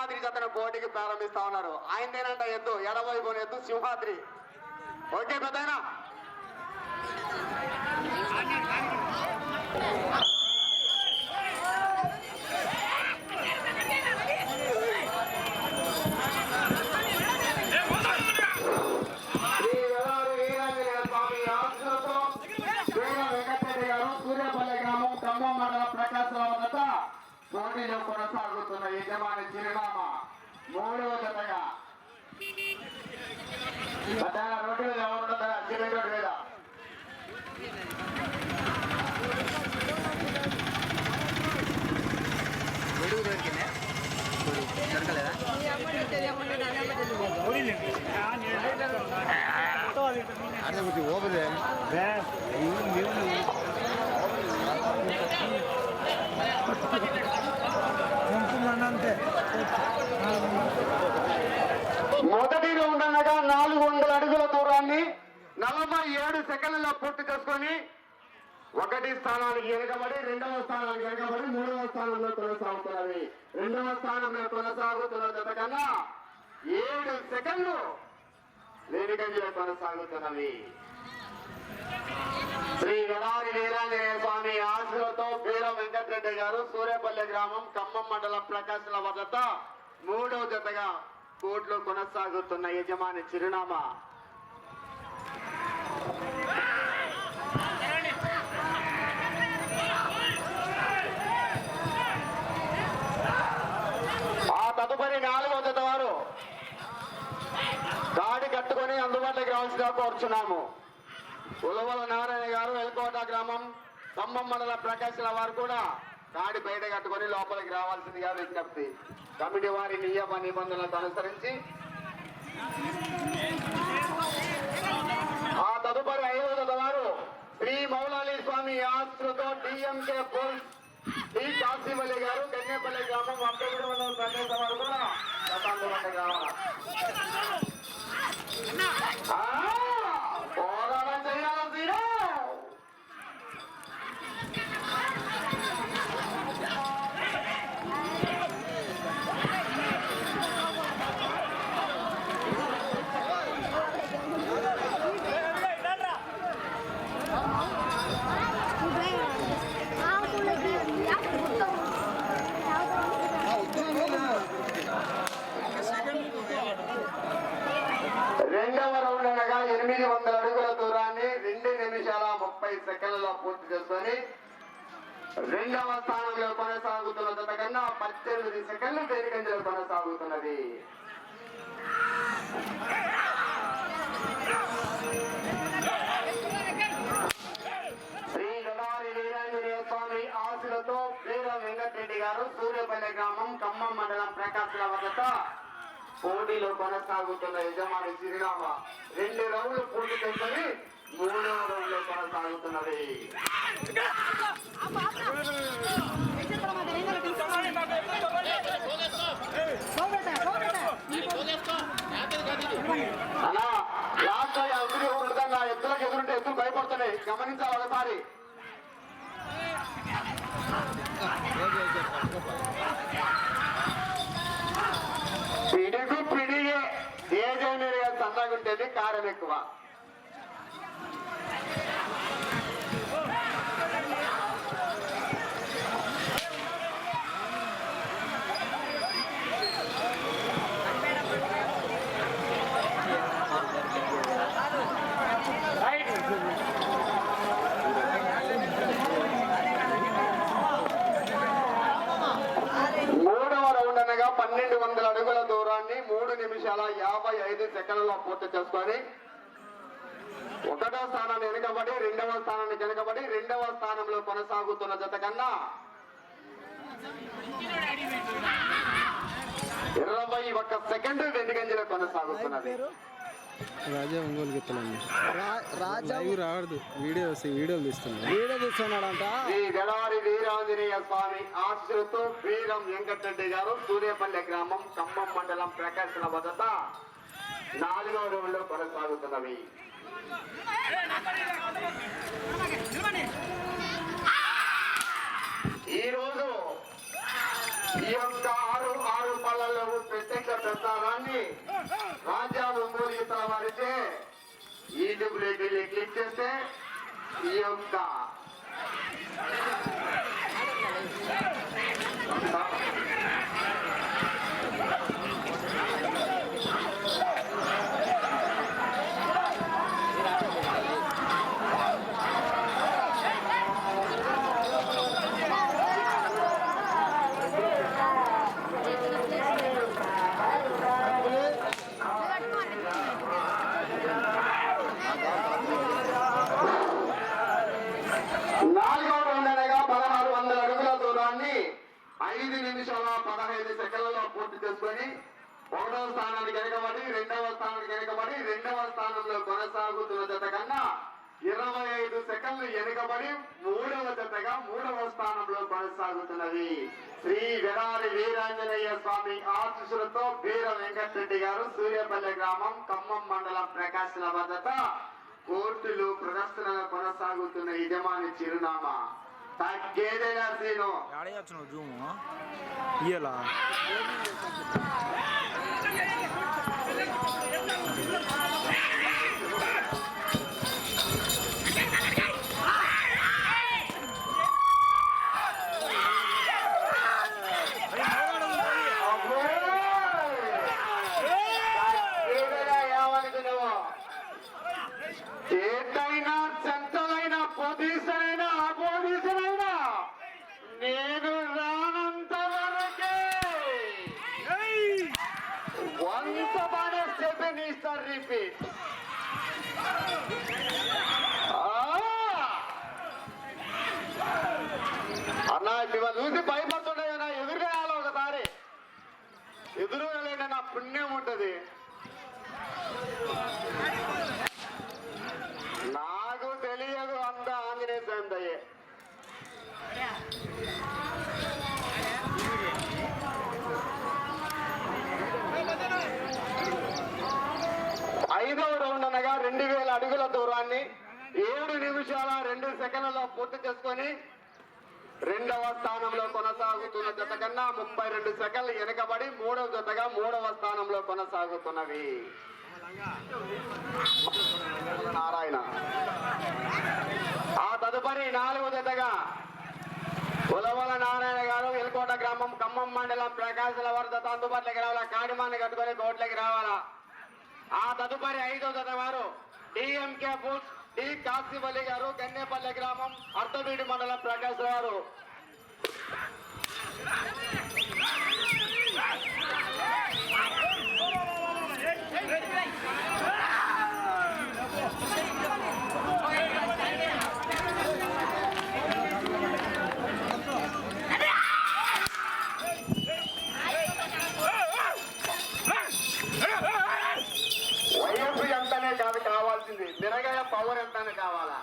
సింహాద్రి జతను పోటీకి ప్రారంభిస్తా ఉన్నారు. ఆయనదేనంట ఎద్దు ఎడవైపు ఎద్దు సింహాద్రి. ఓకే పెద్దయినా? శ్రీ వెలారి సూర్యాపల్లి గ్రామం ఖమ్మం మండల ప్రకాశరావు పోటీలో కొనసాగుతున్న యజమాని చిరునామా మూడవ జతగా. రోడ్డు మీద ఎవరు ఉండదా సిమెంట్ రోడ్డు మీద గొడుగు దొరికిందా దొరకలేదా అదే కొంచెం ఓపదే అంతే మొదటి రౌండ్ అనగా నాలుగు వందల అడుగుల దూరాన్ని నలభై ఏడు సెకండ్లలో పూర్తి చేసుకొని మొదటి స్థానానికి వెనుకబడి రెండవ స్థానానికి వెనుకబడి మూడవ స్థానంలో కొనసాగుతున్నది. రెండవ స్థానంలో కొనసాగుతున్న జత కన్నా ఏడు సెకండ్లు లేనికంజలో కొనసాగుతున్నవి. శ్రీ గడారి వీరాంజనేయ స్వామి ఆశలతో బీర వెంకటరెడ్డి గారు సూర్యపల్లి గ్రామం ఖమ్మం మండలం ప్రకాశల వద్ద మూడవ జతగా కోర్టులో కొనసాగుతున్న యజమాని చిరునామా. తదుపరి నాలుగవ జత వారు గాడి కట్టుకొని అందుబాటులోకి రావాల్సిగా కోరుచున్నాము. ఉలవల నారాయణ గారు ఎల్కోట గ్రామం ఖమ్మం మండల ప్రకాశల వారు కూడా కాడి బయట కట్టుకొని లోపలికి రావాల్సిందిగా విజ్ఞప్తి. కమిటీ వారి నియమ నిబంధనలకు అనుసరించి ఆ తదుపరి ఐదవ వారు శ్రీ మౌలాలి స్వామి ఆశ్రుతో డిఎంకే పోలీస్ డి కాశీవల్లి గారు కన్యాపల్లి గ్రామం వంపగూడ మండలం ప్రకాశం వారు కూడా రెండవ రౌండ్ అనగా ఎనిమిది వందల అడుగుల దూరాన్ని రెండు నిమిషాల ముప్పై సెకండ్లలో పూర్తి చేసుకొని రెండవ స్థానంలో కొనసాగుతున్న జత కన్నా పద్దెనిమిది సెకండ్లు దేనికంజలో కొనసాగుతున్నది. శ్రీ గదారి వీరాంజనేయ స్వామి ఆశలతో వీర వెంకటరెడ్డి గారు సూర్యపల్లి గ్రామం ఖమ్మం మండలం ప్రకాశల వద్ద పోటీలో కొనసాగుతున్న యజమాని చిరునామా రెండు రౌండ్లు పూర్తి చేసుకొని మూడవ రౌండ్లో కొనసాగుతున్నది. అలా లాస్ట్ ఎదురు ఉండగా ఎదురుంటే ఎద్దులు భయపడుతున్నాయి. గమనించాలి ఒకసారి. விட்டது காரனுக்கு வா. సెకండ్లలో పూర్తి చేసుకొని ఒకటో స్థానాన్ని వెనుకబడి రెండవ స్థానానికి వెనుకబడి రెండవ స్థానంలో కొనసాగుతున్న జత కన్నా ఇరవై ఒక్క సెకండ్ వెనుకంజలో కొనసాగుతున్నది. రాజా ఒంగోలు గిత్తలండి. రాజా రావద్దు. వీడియో వీడియోలు తీస్తున్నా వీడియో తీస్తున్నాడంట. శ్రీ గడారి వీరాంజనేయ స్వామి ఆశలతో వీరం వెంకటరెడ్డి గారు సూర్యపల్లి గ్రామం ఖమ్మం మండలం ప్రకాశన వద్ద నాలుగవ రౌండ్లో కొనసాగుతున్నవి. ఈరోజు ఈ యొక్క ఆరు ఆరు పళ్ళలో ప్రత్యేక ప్రసారాన్ని రాజ్యాలు మూలిగిత వారితే ఈ డబ్బులకి క్లిక్ చేస్తే ఈ యొక్క నిమిషాల పదహైదు సెకండ్లలో పూర్తి చేసుకొని ఒకటవ స్థానానికి వెనకబడి రెండవ స్థానానికి వెనకబడి రెండవ స్థానంలో కొనసాగుతున్న జత కన్నా ఇరవై ఐదు సెకండ్లు వెనుకబడి మూడవ జతగా మూడవ స్థానంలో కొనసాగుతున్నది. శ్రీ విరారి వీరాంజనేయ స్వామి ఆశీస్సులతో వీర వెంకటరెడ్డి గారు సూర్యపల్లి గ్రామం ఖమ్మం మండలం ప్రకాశన భద్రత కోర్టులు ప్రదర్శనలు కొనసాగుతున్న యజమాని చిరునామా. తగ్గేదేగా శ్రీను ఆడేయచ్చు జూము ఇయ్యలా పుణ్యం ఉంటది. నాకు తెలియదు అంత ఆంజనేయ స్వామి దయ్యే ఐదవ రౌండ్ అనగా రెండు వేల అడుగుల దూరాన్ని ఏడు నిమిషాల రెండు సెకండ్లలో పూర్తి చేసుకొని రెండవ స్థానంలో కొనసాగుతున్న జత కన్నా ముప్పై రెండు సెకండ్లు వెనుకబడి మూడవ జతగా మూడవ స్థానంలో కొనసాగుతున్నవి. నారాయణ. ఆ తదుపరి నాలుగు జతగా ఉలవల నారాయణ గారు ఎల్కోట గ్రామం ఖమ్మం మండలం ప్రకాశల వరద అందుబాటులోకి రావాలా? కాడిమాన్ని కట్టుకొని కోట్లకి రావాలా? ఆ తదుపరి ఐదో జత వారు డిఎంకే బూత్ డి కాశీవల్లి గారు గన్నేపల్లి గ్రామం అర్ధవీడి మండలం ప్రకాశ్ గారు వయస్సు ఎంతనే కాదు కావాల్సింది నిరగయ పవర్ ఎంతనే కావాలా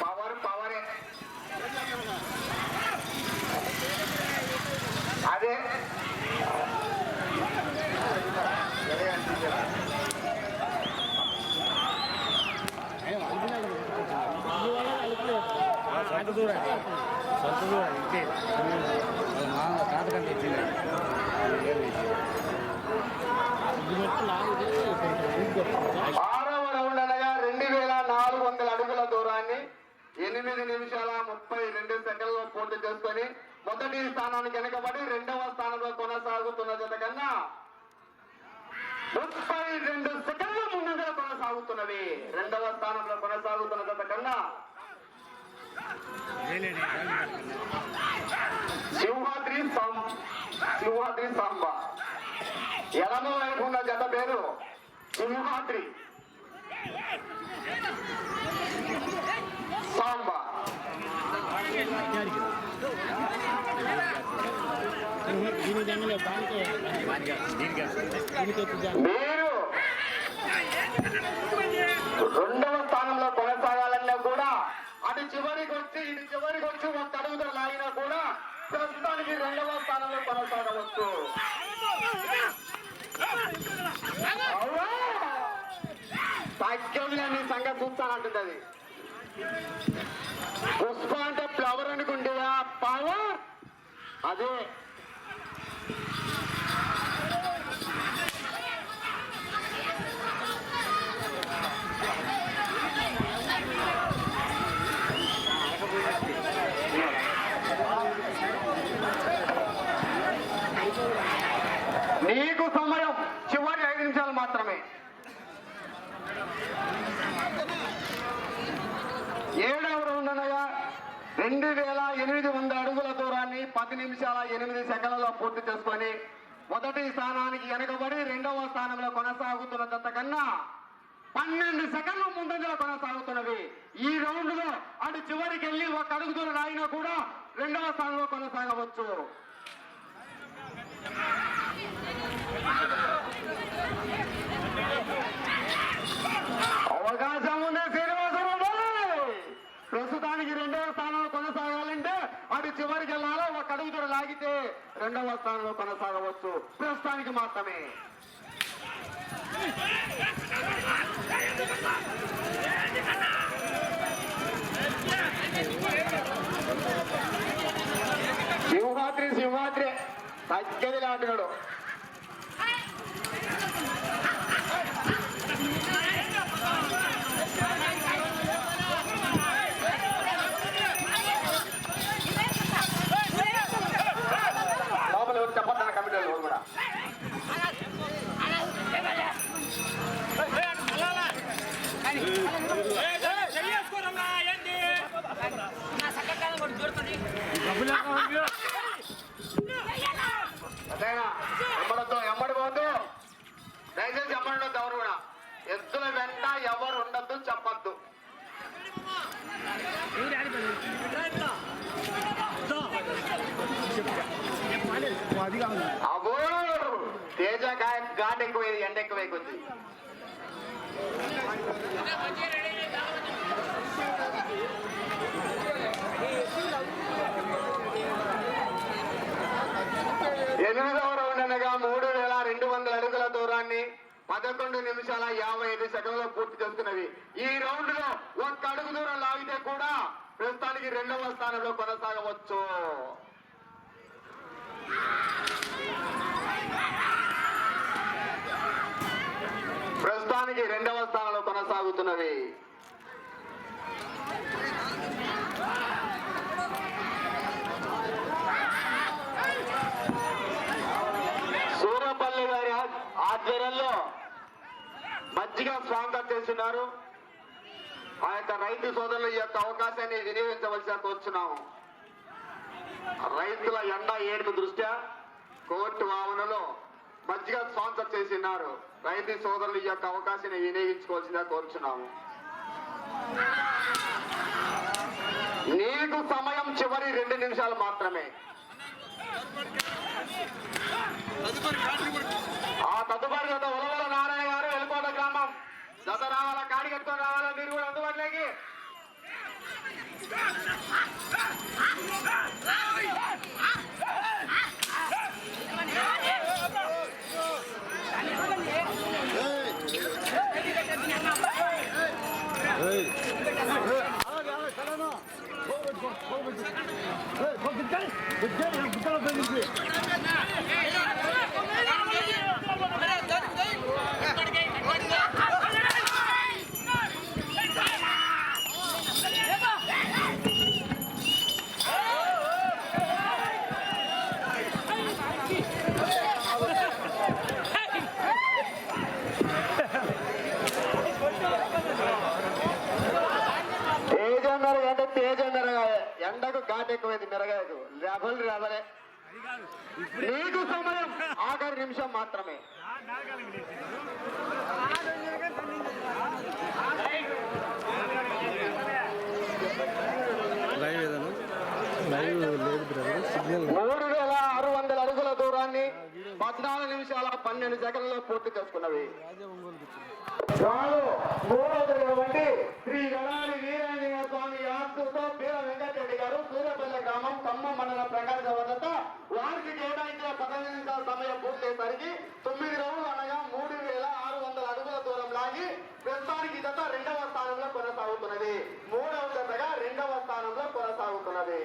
పవర్ పవరే అదే సొంత దూరం సొంత దూరం ఇంతే మా తాతకంటే ఇచ్చింది ఆరవ రౌండ్ అనగా రెండు వేల నాలుగు వందల స్థానాన్ని ఎనిమిది నిమిషాల ముప్పై రెండు సెకండ్లో పూర్తి చేసుకొని మొదటి స్థానానికి వెనకబడి రెండవ స్థానంలో కొనసాగుతున్న జత కన్నా ముప్పై రెండు సెకండ్ల ముందుగా కొనసాగుతున్నవి. రెండవ స్థానంలో కొనసాగుతున్న జత కన్నా సింహాద్రి సింహాద్రి సాంబ. ఎడమ వైపు ఉన్న జత పేరు సింహాద్రి. సాంబ మీరు రెండవ స్థానంలో కొనసాగాలన్నా కూడా అటు చివరికి వచ్చి ఇటు చివరికి వచ్చి ఒక అడుగుతో లాగినా కూడా ప్రస్తుతానికి రెండవ స్థానంలో కొనసాగవచ్చు. అగ్గం నీ సంగతి చూస్తానంటుంది అది పుష్ప అంటే ఫ్లవర్ అనుకుంటుందా పవర్? అదే. నీకు సమయం. చివరి ఐదు నిమిషాలు మాత్రమే. ఏడవ రౌండ్ రెండు వేల ఎనిమిది వంద అడుగుల దూరాన్ని పది నిమిషాల ఎనిమిది సెకండ్లలో పూర్తి చేసుకొని మొదటి స్థానానికి వెనుకబడి రెండవ స్థానంలో కొనసాగుతున్న దత్తకన్నా పన్నెండు సెకండ్లు ముందంజలో కొనసాగుతున్నవి ఈ రౌండ్లో అటు చివరికి వెళ్ళి ఒక అడుగు దూరం అయినా కూడా రెండవ స్థానంలో కొనసాగవచ్చు. అటు చివరికి వెళ్ళాలో ఒక అడుగు దూరం లాగితే రెండవ స్థానంలో కొనసాగవచ్చు ప్రస్తుతానికి మాత్రమే సింహాద్రి సింహాద్రి తగ్గది లాంటివాడు లోపల ఎవరు చెప్పొద్దా కమిటీ వాళ్ళు కూడా అదేనా ఎమ్మడద్దు ఎమ్మడి పోద్దు దయచేసి ఎమ్మడొద్దు ఎవరు కూడా ఎద్దుల వెంట ఎవరు ఉండద్దు చెప్పొద్దు అది కాదు అబ్బో తేజ గా- ఘాట్ ఎక్కువ ఎండ ఎక్కువ కొద్ది ఎనిమిదవ రౌండ్ అనగా మూడు వేల రెండు వందల అడుగుల దూరాన్ని పదకొండు నిమిషాల యాభై ఐదు సెకండ్లో పూర్తి చేస్తున్నవి ఈ రౌండ్లో ఒక్క అడుగు దూరం లాగితే కూడా ప్రస్తుతానికి రెండవ స్థానంలో కొనసాగవచ్చు ప్రస్తుతానికి రెండవ స్థానంలో ఉన్నవి సూరపల్లి గారి ఆధ్వర్యంలో మంచిగా స్వాగతం చేస్తున్నారు. ఆ యొక్క రైతు సోదరుల ఈ యొక్క అవకాశాన్ని వినియోగించవలసి కోరుచున్నాము. రైతుల ఎండ ఏడుపు దృష్ట్యా కోర్టు వావనలో మంచిగా స్పాన్సర్ చేసినారు. రైతు సోదరులు ఈ యొక్క అవకాశాన్ని వినియోగించుకోవాల్సిందిగా కోరుచున్నాము నీకు సమయం చివరి రెండు నిమిషాలు మాత్రమే ఆ తదుపరి గత ఉలవల నారాయణ గారు వెలుకోట గ్రామం గత రావాలా కాడి కట్టుకొని రావాలా మీరు కూడా అందుబాటులోకి Hey, ఘాట్ ఎక్కువైంది మెరగాయకు రెబల్ రెబలే నీకు సమయం. ఆఖరి నిమిషం మాత్రమే. లైవ్ ఏదైనా? లైవ్ లేదు సిగ్నల్ కార్యక్రమాన్ని పద్నాలుగు నిమిషాల పన్నెండు సెకండ్లో పూర్తి చేసుకున్నవి. శ్రీ స్వామి గ్రామం మండల పూర్తయ్యేసరికి అనగా మూడు వేల ఆరు వందల అడుగుల దూరం లాగి రెండవ స్థానంలో కొనసాగుతున్నది. మూడవ జతగా రెండవ స్థానంలో కొనసాగుతున్నది.